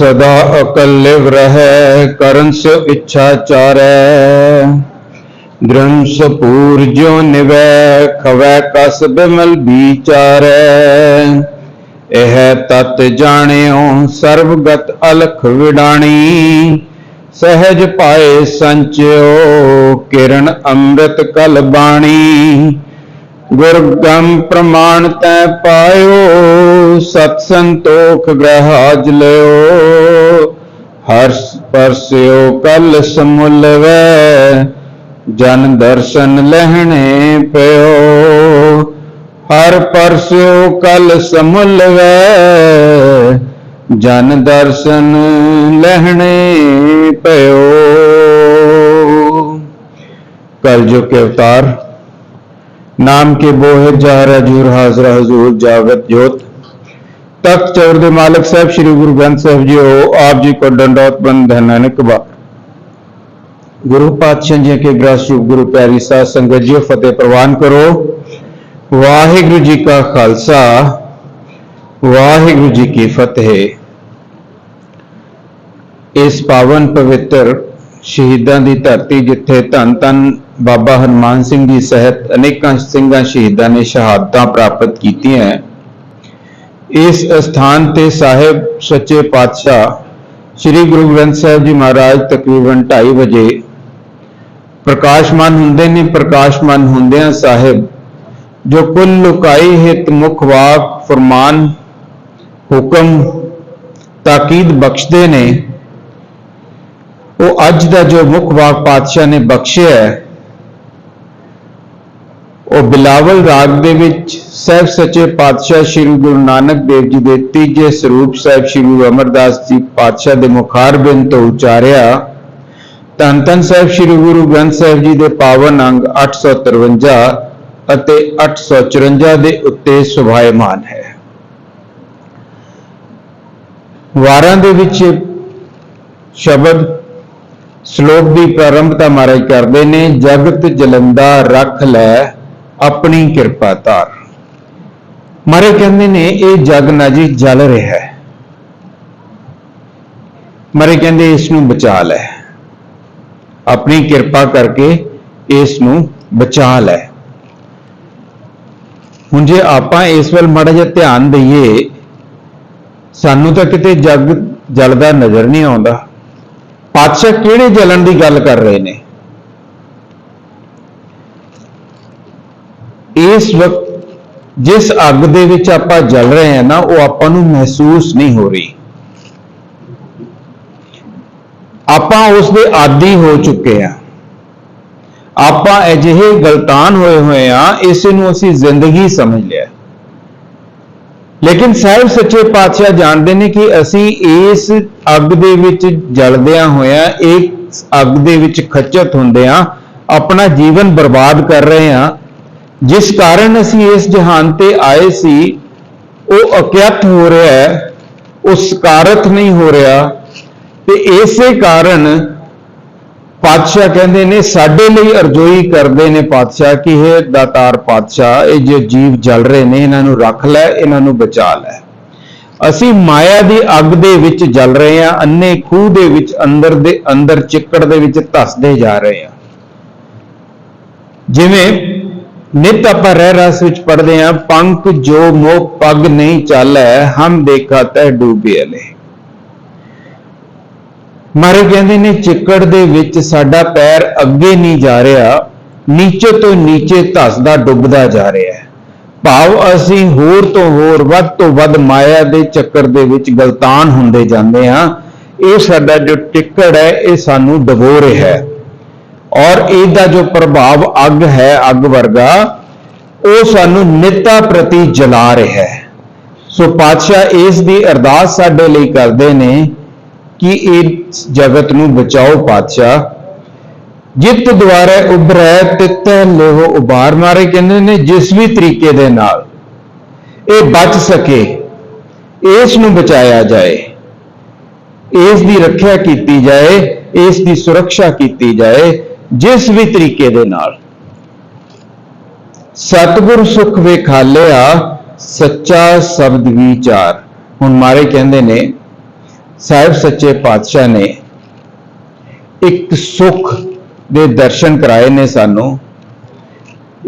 ਸਦਾ ਅਕਲ ਲਿਵ ਰਹੈ ਕਰਨ ਸੋ ਇੱਛਾ ਚਾਰੈ। ਦ੍ਰਮ ਸਪੂਰ ਜੋ ਨਿਵੈ, ਖਵੈ ਕਸ ਬਿਮਲ ਵਿਚਾਰੈ। ਇਹ ਤਤ ਜਾਣਿਓ ਸਰਬਗਤ ਅਲਖ ਵਿਡਾਣੀ। ਸਹਿਜ ਪਾਏ ਸੰਚਿਓ, ਕਿਰਨ ਅੰਮ੍ਰਿਤ ਕਲ ਬਾਣੀ। ਗੁਰਗੰਮ ਪ੍ਰਮਾਣ ਤੈ ਪਾਇਓ, ਸਤ ਸੰਤੋਖ ਗ੍ਰਹਾਜ ਲਿਓ। ਹਰ ਪਰਸਿਓ, ਕਲ ਸਮੁਲਵੈ, ਜਨ ਦਰਸ਼ਨ ਲਹਿਣੇ ਪਿਓ। ਹਰ ਪਰਸਿਓ, ਕਲ ਸਮੁਲਵੈ, ਜਨ ਦਰਸ਼ਨ ਲਹਿਣੇ ਪਿਓ। ਕਲਯੁਗ ਕੇ ਅਵਤਾਰ ਨਾਮ ਕੇ ਬੋਹਰ ਜਹਰਾ ਜੂਰ, ਹਾਜ਼ਰ ਹਜ਼ੂਰ ਜਾਗਤ ਜੋਤ। ਤਖਤ ਚੌਰ ਦੇ ਮਾਲਕ ਸਾਹਿਬ ਸ੍ਰੀ ਗੁਰੂ ਗ੍ਰੰਥ ਸਾਹਿਬ ਜੀ ਹੋ ਆਪ ਜੀ ਕੋ ਡੰਡੋਤ ਬੰਦ ਨਾਨਕ ਬਾ ਗੁਰੂ ਪਾਤਸ਼ਾਹ ਜੀ ਕੇ ਗ੍ਰਾਸ ਰੂਪ ਗੁਰੂ ਪਿਆਰੀ ਸਾਧ ਸੰਗਤ ਜੀ ਫਤਿਹ ਪ੍ਰਵਾਨ ਕਰੋ। ਵਾਹਿਗੁਰੂ ਜੀ ਕਾ ਖਾਲਸਾ, ਵਾਹਿਗੁਰੂ ਜੀ ਕੀ ਫਤਿਹ। ਇਸ ਪਾਵਨ ਪਵਿੱਤਰ ਸ਼ਹੀਦਾਂ ਦੀ ਧਰਤੀ ਜਿੱਥੇ ਧੰਨ ਧੰਨ ਬਾਬਾ ਹਨੂਮਾਨ ਸਿੰਘ ਜੀ ਸਹਿਤ ਅਨੇਕਾਂ ਸਿੰਘਾਂ ਸ਼ਹੀਦਾਂ ਨੇ ਸ਼ਹਾਦਤਾਂ ਪ੍ਰਾਪਤ ਕੀਤੀਆਂ ਇਸ ਸਥਾਨ ਤੇ ਸਾਹਿਬ ਸੱਚੇ ਪਾਤਸ਼ਾਹ ਸ੍ਰੀ ਗੁਰੂ ਗ੍ਰੰਥ ਸਾਹਿਬ ਜੀ ਮਹਾਰਾਜ ਤਕਰੀਬਨ 2:30 ਵਜੇ ਪ੍ਰਕਾਸ਼ਮਾਨ ਹੁੰਦੇ ਨੇ, ਪ੍ਰਕਾਸ਼ਮਾਨ ਹੁੰਦਿਆਂ ਸਾਹਿਬ ਜੋ ਕੁੱਲ ਲੁਕਾਈ ਹਿਤ ਮੁਖ ਵਾਕ, ਫਰਮਾਨ, ਹੁਕਮ, ਤਾਕੀਦ ਬਖਸ਼ਦੇ ਨੇ, ਉਹ ਅੱਜ ਦਾ ਜੋ ਮੁੱਖ ਵਾਕ ਪਾਤਸ਼ਾਹ ਨੇ ਬਖਸ਼ਿਆ ਹੈ ਉਹ ਬਿਲਾਵਲ ਰਾਗ ਦੇ ਵਿੱਚ ਸਹਿਬ ਸੱਚੇ ਪਾਤਸ਼ਾਹ ਸ੍ਰੀ ਗੁਰੂ ਨਾਨਕ ਦੇਵ ਜੀ ਦੇ ਤੀਜੇ ਸਰੂਪ ਸਾਹਿਬ ਸ੍ਰੀ ਗੁਰੂ ਅਮਰਦਾਸ ਜੀ ਪਾਤਸ਼ਾਹ ਦੇ ਮੁਖਾਰਬਿੰਦ ਤੋਂ ਉਚਾਰਿਆ, ਧੰਨ ਧੰਨ ਸਾਹਿਬ ਸ੍ਰੀ ਗੁਰੂ ਗ੍ਰੰਥ ਸਾਹਿਬ ਜੀ ਦੇ ਪਾਵਨ ਅੰਗ 853 ਅਤੇ 854 ਦੇ ਉੱਤੇ ਸੁਭਾਇਮਾਨ ਹੈ। ਵਾਰਾਂ ਦੇ ਵਿੱਚ ਸ਼ਬਦ ਸ਼ਲੋਕ ਦੀ ਪ੍ਰਾਰੰਭਤਾ ਮਹਾਰਾਜ ਕਰਦੇ ਨੇ, ਜਗਤ ਜਲੰਦਾ ਰੱਖ ਲੈ ਆਪਣੀ ਕਿਰਪਾ ਧਾਰ। ਮਹਾਰਾਜ ਕਹਿੰਦੇ ਨੇ, ਇਹ ਜਗ ਨਾ ਜੀ, ਜਲ ਰਿਹਾ ਹੈ। ਮਹਾਰਾਜ ਕਹਿੰਦੇ, ਇਸ ਨੂੰ ਬਚਾ ਲੈ। ਆਪਣੀ ਕਿਰਪਾ ਕਰਕੇ ਇਸ ਨੂੰ ਬਚਾ ਲੈ। ਹੁਣ ਜੇ ਆਪਾਂ ਇਸ ਵੱਲ ਮਾੜਾ ਜਿਹਾ ਧਿਆਨ ਦਈਏ, ਸਾਨੂੰ ਤਾਂ ਕਿਤੇ ਜਗ ਜਲਦਾ ਨਜ਼ਰ ਨਹੀਂ ਆਉਂਦਾ। ਪਾਤਸ਼ਾਹ ਕਿਹੜੇ ਜਲਣ ਦੀ ਗੱਲ ਕਰ ਰਹੇ ਨੇ? ਇਸ ਵਕਤ ਜਿਸ ਅੱਗ ਦੇ ਵਿੱਚ ਆਪਾਂ ਜਲ ਰਹੇ ਹਾਂ ਨਾ, ਉਹ ਆਪਾਂ ਨੂੰ ਮਹਿਸੂਸ ਨਹੀਂ ਹੋ ਰਹੀ। ਆਪਾਂ ਉਸ ਦੇ ਆਦੀ ਹੋ ਚੁੱਕੇ ਆ ਆਪਾਂ ਅਜਿਹੇ ਗਲਤਾਨ ਹੋਏ ਹੋਏ ਆ ਇਸ ਨੂੰ ਅਸੀਂ ਜ਼ਿੰਦਗੀ ਸਮਝ ਲਿਆ। ਲੇਕਿਨ ਸਾਹਿਬ ਸੱਚੇ ਪਾਤਸ਼ਾਹ ਜਾਣਦੇ ਨੇ ਕਿ ਅਸੀਂ ਇਸ ਅੱਗ ਦੇ ਵਿੱਚ ਜਲਦਿਆਂ ਹੋਇਆਂ ਇੱਕ ਅੱਗ ਦੇ ਵਿੱਚ ਖੱਚਤ ਹੁੰਦੇ ਹੁੰਦਿਆਂ ਆਪਣਾ ਜੀਵਨ ਬਰਬਾਦ ਕਰ ਰਹੇ ਹਾਂ। ਜਿਸ ਕਾਰਨ ਅਸੀਂ ਇਸ ਜਹਾਨ ਤੇ ਆਏ ਸੀ, ਉਹ ਅਕਿਅਤ ਹੋ ਰਿਹਾ ਹੈ, ਉਹ ਸਕਾਰਤ ਨਹੀਂ ਹੋ ਰਿਹਾ ਤੇ ਇਸੇ ਕਾਰਨ ਪਾਤਸ਼ਾਹ ਕਹਿੰਦੇ ਨੇ, ਸਾਡੇ ਲਈ ਅਰਜ਼ੋਈ ਕਰਦੇ ਨੇ ਪਾਤਸ਼ਾਹ ਕਿ ਇਹ ਦਾਤਾਰ ਪਾਤਸ਼ਾਹ, ਇਹ ਜੋ ਜੀਵ ਜਲ ਰਹੇ ਨੇ, ਇਹਨਾਂ ਨੂੰ ਰੱਖ ਲੈ, ਇਹਨਾਂ ਨੂੰ ਬਚਾ ਲੈ। ਅਸੀਂ ਮਾਇਆ ਦੀ ਅੱਗ ਦੇ ਵਿੱਚ ਜਲ ਰਹੇ ਹਾਂ, ਅੰਨੇ ਖੂਹ ਦੇ ਵਿੱਚ, ਅੰਦਰ ਦੇ, ਅੰਦਰ ਚਿੱਕੜ ਦੇ ਵਿੱਚ ਧਸਦੇ ਜਾ ਰਹੇ ਹਾਂ। ਜਿਵੇਂ ਨਿਤ ਆਪਾਂ ਰਹਿ ਰਸ ਵਿੱਚ ਪੜਦੇ ਹਾਂ ਪੰਖ ਜੋ ਮੋਹ ਪੱਗ ਨਹੀਂ ਚਾਲੈ, ਹਮ ਦੇਖਾ ਤੈ ਡੂਬੇ ਅਲੇ। ਮਾਰੇ ਕਹਿੰਦੇ ਨੇ, ਚਿੱਕੜ ਦੇ ਵਿੱਚ ਸਾਡਾ ਪੈਰ ਅੱਗੇ ਨਹੀਂ ਜਾ ਰਿਹਾ, ਨੀਚੇ ਤੋਂ ਨੀਚੇ ਧਸਦਾ ਡੁੱਬਦਾ ਜਾ ਰਿਹਾ ਹੈ। ਭਾਵ ਅਸੀਂ ਹੋਰ ਤੋਂ ਹੋਰ, ਵੱਧ ਤੋਂ ਵੱਧ ਮਾਇਆ ਦੇ ਚੱਕਰ ਦੇ ਵਿੱਚ ਗਲਤਾਨ ਹੁੰਦੇ ਜਾਂਦੇ ਹਾਂ। ਇਹ ਸਾਡਾ ਜੋ ਟਿੱਕੜ ਹੈ, ਇਹ ਸਾਨੂੰ ਡਬੋ ਰਿਹਾ ਹੈ। ਔਰ ਇਹਦਾ ਜੋ ਪ੍ਰਭਾਵ ਅੱਗ ਹੈ, ਅੱਗ ਵਰਗਾ, ਉਹ ਸਾਨੂੰ ਨਿੱਤਾ ਪ੍ਰਤੀ ਜਲਾ ਰਿਹਾ ਹੈ। ਸੋ ਪਾਤਸ਼ਾਹ ਇਸ ਦੀ ਅਰਦਾਸ ਸਾਡੇ ਲਈ ਕਰਦੇ ਨੇ ਕਿ ਇਹ ਜਗਤ ਨੂੰ ਬਚਾਓ ਪਾਤਸ਼ਾਹ। ਜਿਤ ਦੁਆਰੇ ਉਭਰੈ, ਤਿਤ ਲੋਹ ਉਬਾਰ ਮਾਰੇ ਕਹਿੰਦੇ ਨੇ, ਜਿਸ ਵੀ ਤਰੀਕੇ ਦੇ ਨਾਲ ਇਹ ਬਚ ਸਕੇ, ਇਸ ਨੂੰ ਬਚਾਇਆ ਜਾਏ, ਇਸ ਦੀ ਰੱਖਿਆ ਕੀਤੀ ਜਾਏ, ਇਸ ਦੀ ਸੁਰੱਖਿਆ ਕੀਤੀ ਜਾਏ ਜਿਸ ਵੀ ਤਰੀਕੇ ਦੇ ਨਾਲ ਸਤਿਗੁਰ ਸੁਖ ਵੇਖਾਲਿਆ, ਸੱਚਾ ਸ਼ਬਦ ਵਿਚਾਰ। ਹੁਣ ਮਾਰੇ ਕਹਿੰਦੇ ਨੇ, ਸਾਹਿਬ ਸੱਚੇ ਪਾਤਸ਼ਾਹ ਨੇ ਇੱਕ ਸੁੱਖ ਦੇ ਦਰਸ਼ਨ ਕਰਾਏ ਨੇ ਸਾਨੂੰ।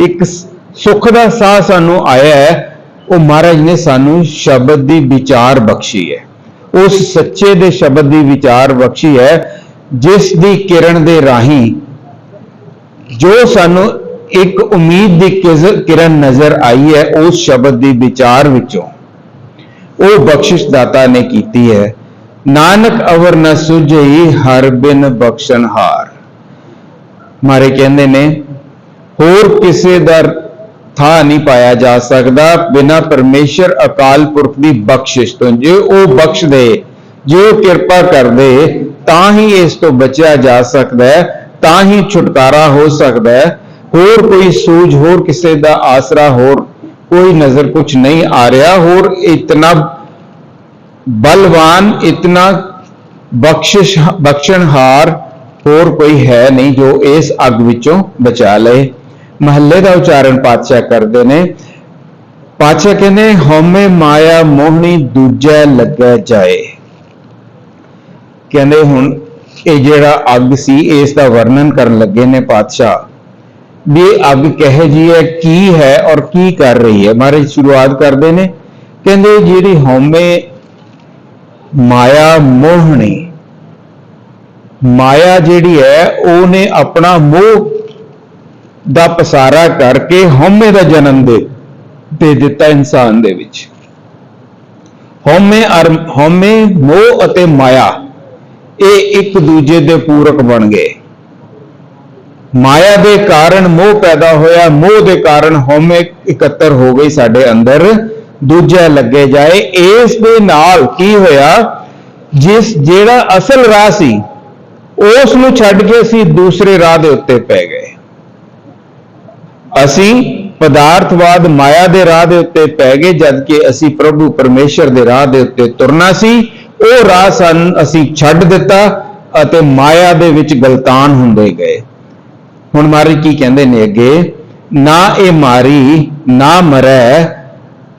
ਇੱਕ ਸ- ਸੁੱਖ ਦਾ ਸਾਹ ਸਾਨੂੰ ਆਇਆ ਹੈ, ਉਹ ਮਹਾਰਾਜ ਨੇ ਸਾਨੂੰ ਸ਼ਬਦ ਦੀ ਵਿਚਾਰ ਬਖਸ਼ੀ ਹੈ। ਉਸ ਸੱਚੇ ਦੇ ਸ਼ਬਦ ਦੀ ਵਿਚਾਰ ਬਖਸ਼ੀ ਹੈ, ਜਿਸ ਦੀ ਕਿਰਨ ਦੇ ਰਾਹੀਂ ਜੋ ਸਾਨੂੰ ਇੱਕ ਉਮੀਦ ਦੀ ਕਿਰਨ ਨਜ਼ਰ ਆਈ ਹੈ, ਉਸ ਸ਼ਬਦ ਦੀ ਵਿਚਾਰ ਵਿੱਚੋਂ। ਉਹ ਬਖਸ਼ਿਸ਼ ਦਾਤਾ ਨੇ ਕੀਤੀ ਹੈ, ਨਾਨਕ ਅਵਰ ਨ ਸੁਝਈ ਹਰ ਬਿਨ ਬਖਸ਼ਣਹਾਰ ਮਾਰੇ ਕਹਿੰਦੇ ਨੇ, ਹੋਰ ਕਿਸੇ ਦਾ ਥਾਂ ਨਹੀਂ ਪਾਇਆ ਜਾ ਸਕਦਾ ਬਿਨਾ ਪਰਮੇਸ਼ਰ ਅਕਾਲ ਪੁਰਖ ਦੀ ਬਖਸ਼ਿਸ਼ ਤੋਂ। ਜੇ ਉਹ ਬਖਸ਼ ਦੇ ਜੇ ਉਹ ਕਿਰਪਾ ਕਰਦੇ, ਤਾਂ ਹੀ ਇਸ ਤੋਂ ਬਚਿਆ ਜਾ ਸਕਦਾ ਹੈ। ਤਾਂ ਹੀ ਛੁਟਕਾਰਾ ਹੋ ਸਕਦਾ ਹੈ। ਹੋਰ ਕੋਈ ਸੂਝ, ਹੋਰ ਕਿਸੇ ਦਾ ਆਸਰਾ, ਹੋਰ ਕੋਈ ਨਜ਼ਰ ਕੁਝ ਨਹੀਂ ਆ ਰਿਹਾ। ਹੋਰ ਇਤਨਾ ਬਲਵਾਨ, ਇਤਨਾ ਬਖਸ਼ਿਸ਼, ਬਖਸ਼ਣਹਾਰ ਹੋਰ ਕੋਈ ਹੈ ਨਹੀਂ ਜੋ ਇਸ ਅੱਗ ਵਿੱਚੋਂ ਬਚਾ ਲਏ। ਮਹੱਲੇ ਦਾ ਉਚਾਰਨ ਪਾਤਸ਼ਾਹ ਕਰਦੇ ਨੇ। ਪਾਤਸ਼ਾਹ ਕਹਿੰਦੇ, ਹਉਮੈ ਮਾਇਆ ਮੋਹਣੀ, ਦੂਜੈ ਲੱਗੈ ਜਾਏ। ਕਹਿੰਦੇ ਹੁਣ ਇਹ ਜਿਹੜਾ ਅੱਗ ਸੀ, ਇਸ ਦਾ ਵਰਣਨ ਕਰਨ ਲੱਗੇ ਨੇ ਪਾਤਸ਼ਾਹ। ਵੀ ਇਹ ਅੱਗ ਕਹੇ ਜੀ ਹੈ, ਕੀ ਹੈ ਔਰ ਕੀ ਕਰ ਰਹੀ ਹੈ? ਮਹਾਰਾਜ ਸ਼ੁਰੂਆਤ ਕਰਦੇ ਨੇ, ਕਹਿੰਦੇ ਜਿਹੜੀ ਹਉਮੈ ਮਾਇਆ ਮੋਹਣੀ ਮਾਇਆ ਜਿਹੜੀ ਹੈ, ਉਹਨੇ ਆਪਣਾ ਮੋਹ ਦਾ ਪਸਾਰਾ ਕਰਕੇ ਹਉਮੈ ਦਾ ਜਨਮ ਦੇ ਦੇ ਦਿੱਤਾ ਇਨਸਾਨ ਦੇ ਵਿੱਚ। ਹਉਮੈ ਅਰ, ਹਉਮੈ ਮੋਹ ਅਤੇ ਮਾਇਆ ਇਹ ਇੱਕ ਦੂਜੇ ਦੇ ਪੂਰਕ ਬਣ ਗਏ। ਮਾਇਆ ਦੇ ਕਾਰਨ ਮੋਹ ਪੈਦਾ ਹੋਇਆ, ਮੋਹ ਦੇ ਕਾਰਨ ਹਉਮੈ ਇਕੱਤਰ ਹੋ ਗਈ ਸਾਡੇ ਅੰਦਰ। ਦੂਜਾ ਲੱਗੇ ਜਾਏ, ਇਸ ਦੇ ਨਾਲ ਕੀ ਹੋਇਆ? ਜਿਸ ਜਿਹੜਾ ਅਸਲ ਰਾਹ ਸੀ ਉਸ ਨੂੰ ਛੱਡ ਕੇ ਅਸੀਂ ਦੂਸਰੇ ਰਾਹ ਦੇ ਉੱਤੇ ਪੈ ਗਏ। ਅਸੀਂ ਪਦਾਰਥਵਾਦ ਮਾਇਆ ਦੇ ਰਾਹ ਦੇ ਉੱਤੇ ਪੈ ਗਏ ਜਦ ਕਿ ਅਸੀਂ ਪ੍ਰਭੂ ਪਰਮੇਸ਼ਰ ਦੇ ਰਾਹ ਦੇ ਉੱਤੇ ਤੁਰਨਾ ਸੀ। ਉਹ ਰਾਹ ਸਨ ਅਸੀਂ ਛੱਡ ਦਿੱਤਾ ਅਤੇ ਮਾਇਆ ਦੇ ਵਿੱਚ ਗਲਤਾਨ ਹੁੰਦੇ ਗਏ। ਹੁਣ ਮਾਰੀ ਕੀ ਕਹਿੰਦੇ ਨੇ ਅੱਗੇ? ਨਾ ਇਹ ਮਾਰੀ, ਨਾ ਮਰੈ,